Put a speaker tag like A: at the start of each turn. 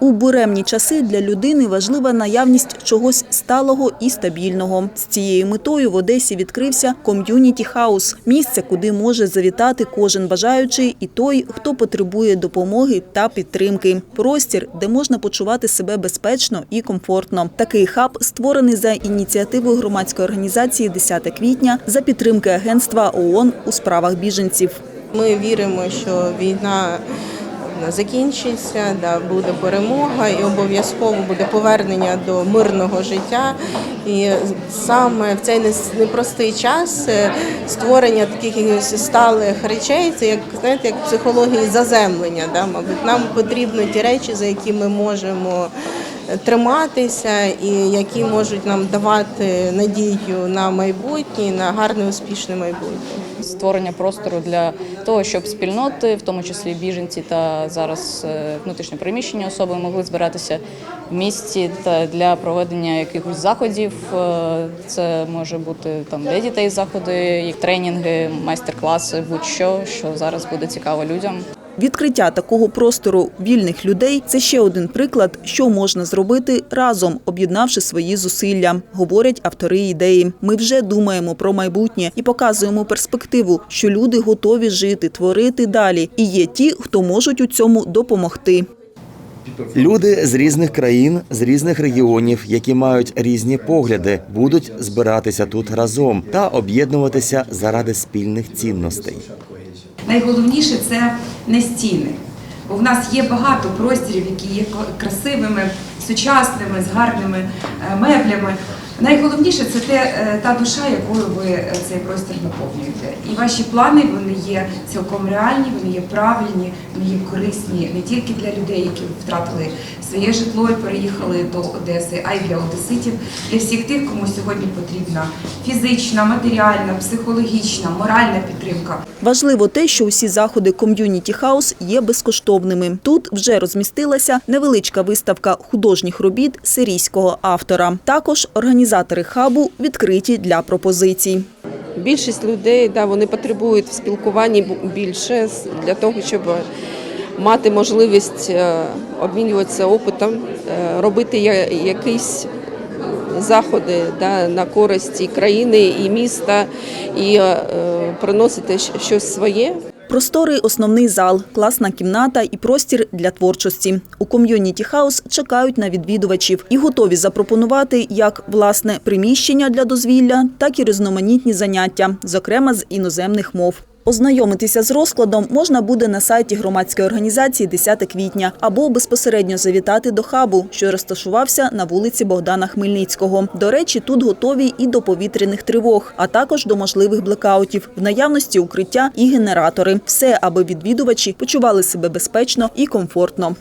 A: У буремні часи для людини важлива наявність чогось сталого і стабільного. З цією метою в Одесі відкрився ком'юніті хаус – місце, куди може завітати кожен бажаючий і той, хто потребує допомоги та підтримки. Простір, де можна почувати себе безпечно і комфортно. Такий хаб створений за ініціативою громадської організації «10 квітня за підтримки агентства ООН у справах біженців.
B: Ми віримо, що війна закінчиться, да, буде перемога і обов'язково буде повернення до мирного життя. І саме в цей непростий час е, створення таких сталих речей, це як знаєте, як психології заземлення. Да, мабуть, нам потрібні ті речі, за які ми можемо триматися, і які можуть нам давати надію на майбутнє, на гарне успішне майбутнє.
C: створення простору для того, щоб спільноти, в тому числі біженці та зараз е, внутрішньо переміщені особи, могли збиратися в місті та для проведення якихось заходів. Е, Це може бути там для дітей заходи, тренінги, майстер-класи, будь-що, що зараз буде цікаво людям.
A: Відкриття такого простору вільних людей це ще один приклад, що можна зробити разом, об'єднавши свої зусилля, говорять автори ідеї. Ми вже думаємо про майбутнє і показуємо перспективу, що люди готові жити, творити далі. І є ті, хто можуть у цьому допомогти.
D: Люди з різних країн, з різних регіонів, які мають різні погляди, будуть збиратися тут разом та об'єднуватися заради спільних цінностей.
E: Найголовніше це не стіни. Бо в нас є багато просторів, які є красивими, сучасними, з гарними е, меблями. Найголовніше це те, е, та душа, якою ви е, цей простір наповнюєте. І ваші плани вони є цілком реальні, вони є правильні, вони є корисні не тільки для людей, які втратили своє житло і переїхали до Одеси, а й для одеситів, для всіх тих, кому сьогодні потрібна фізична, матеріальна, психологічна, моральна підтримка.
A: Важливо те, що усі заходи ком'юніті хаус є безкоштовними. Тут вже розмістилася невеличка виставка художніх робіт сирійського автора. Також організатори хабу відкриті для пропозицій.
F: Більшість людей да, вони потребують в спілкуванні більше для того, щоб мати можливість е, обмінюватися опитом, е, робити якісь заходи да, на користь і країни, і міста, і е, приносити щось своє.
A: Просторий основний зал, класна кімната і простір для творчості. У ком'юніті хаус чекають на відвідувачів і готові запропонувати як власне приміщення для дозвілля, так і різноманітні заняття, зокрема з іноземних мов. Ознайомитися з розкладом можна буде на сайті громадської організації 10 квітня або безпосередньо завітати до хабу, що розташувався на вулиці Богдана Хмельницького. До речі, тут готові і до повітряних тривог, а також до можливих блекаутів, в наявності укриття і генератори. Все, аби відвідувачі почували себе безпечно і комфортно.